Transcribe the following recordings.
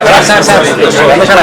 Sir sir sir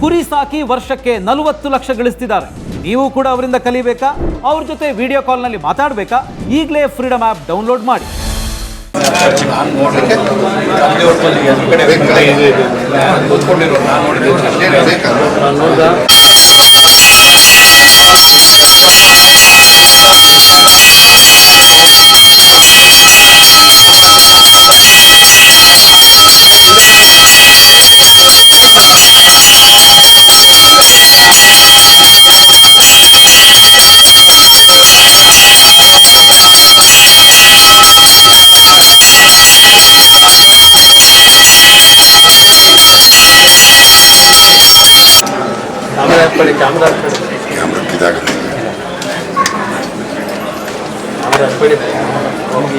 ಕುರಿ ಸಾಕಿ ವರ್ಷಕ್ಕೆ ನಲವತ್ತು ಲಕ್ಷ ಗಳಿಸ್ತಿದ್ದಾರೆ. ನೀವು ಕೂಡ ಅವರಿಂದ ಕಲಿಬೇಕಾ? ಅವ್ರ ಜೊತೆ ವಿಡಿಯೋ ಕಾಲ್ನಲ್ಲಿ ಮಾತಾಡಬೇಕಾ? ಈಗಲೇ ಫ್ರೀಡಮ್ ಆ್ಯಪ್ ಡೌನ್ಲೋಡ್ ಮಾಡಿ. ಕ್ಯಾಮ್ರಾ ಇದಾಗುತ್ತೆ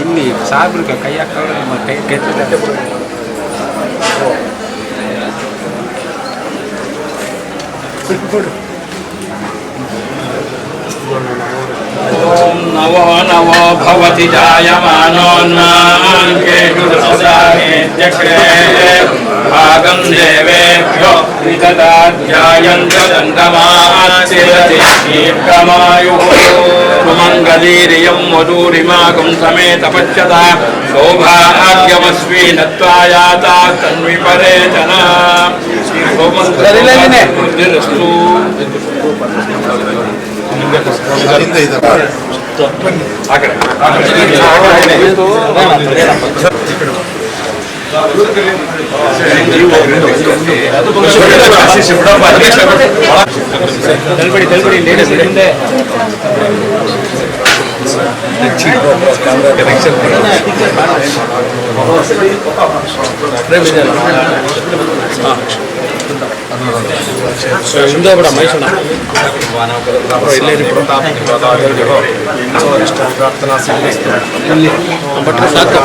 ಇಲ್ಲಿ ಸಾಬ್ರಿಗೆ ಕೈ ಹಾಕೋದ್ರೆ ನಮ್ಮ ಕೈ ಕೆತ್ತಿದೆ नवो नवो भवति जायमानोन्नाङ्केषु दशदाहेत्यग्रे भागं देवेभ्यो वितताध्यायन्तमायुः सुमङ्गलीरियं वधूरिमागं समेत पश्यता शोभाग्यमस्वी नत्वा याता तन्विपरेचना बुद्धिरस्तु అక్కడ ಇದ್ದಾರೆ ತಲ್ಬಿಡಿ ತಲ್ಬಿಡಿ ಲೇಡೀಸ್ ಹಿಂದೆ ಹಿಂದೆ ಬಿಡ ಮೈಸೂರು ಇಲ್ಲೇ ಬಟ್ರೆ ಸಾಕು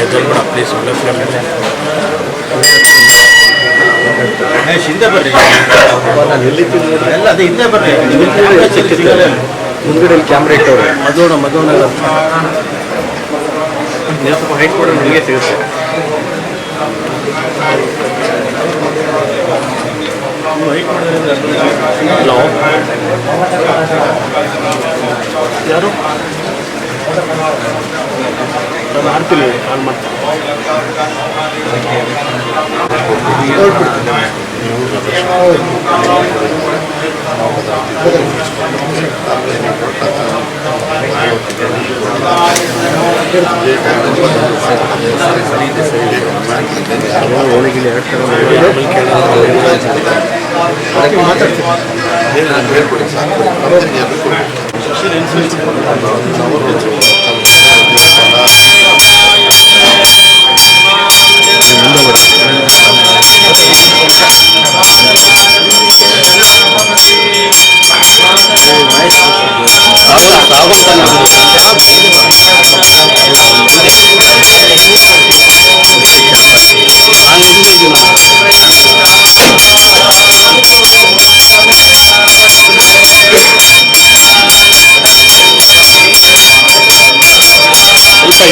ಇದೊಂದು ಬಿಡ ಪ್ಲೀಸ್ ಹಿಂದೆ ಎಲ್ಲ ಅದೇ ಹಿಂದೆ ಬರ್ರಿ ಮುಂದ್ಗಡೆ ಕ್ಯಾಮ್ರಾ ಇಟ್ಟವ್ರೆ ಮಧೋಣ ಮಧೋಣ ಸ್ವಲ್ಪ ಹೈಟ್ ಕೊಡೋಣ ನಿಮಗೆ ಸಿಗುತ್ತೆ ಹಲೋ ಯಾರು? ನಾನು ಆಡ್ತೀನಿ ಕಾಲ್ ಮಾಡ್ತೀನಿ. ಸ್ವಲ್ಪ ಹಿಂದೆ ಬನ್ನಿ ಸೌಂಡ್ ನೀವು ತಲೆ ಬ್ರಹ್ಮಣೋಪಹರತಿ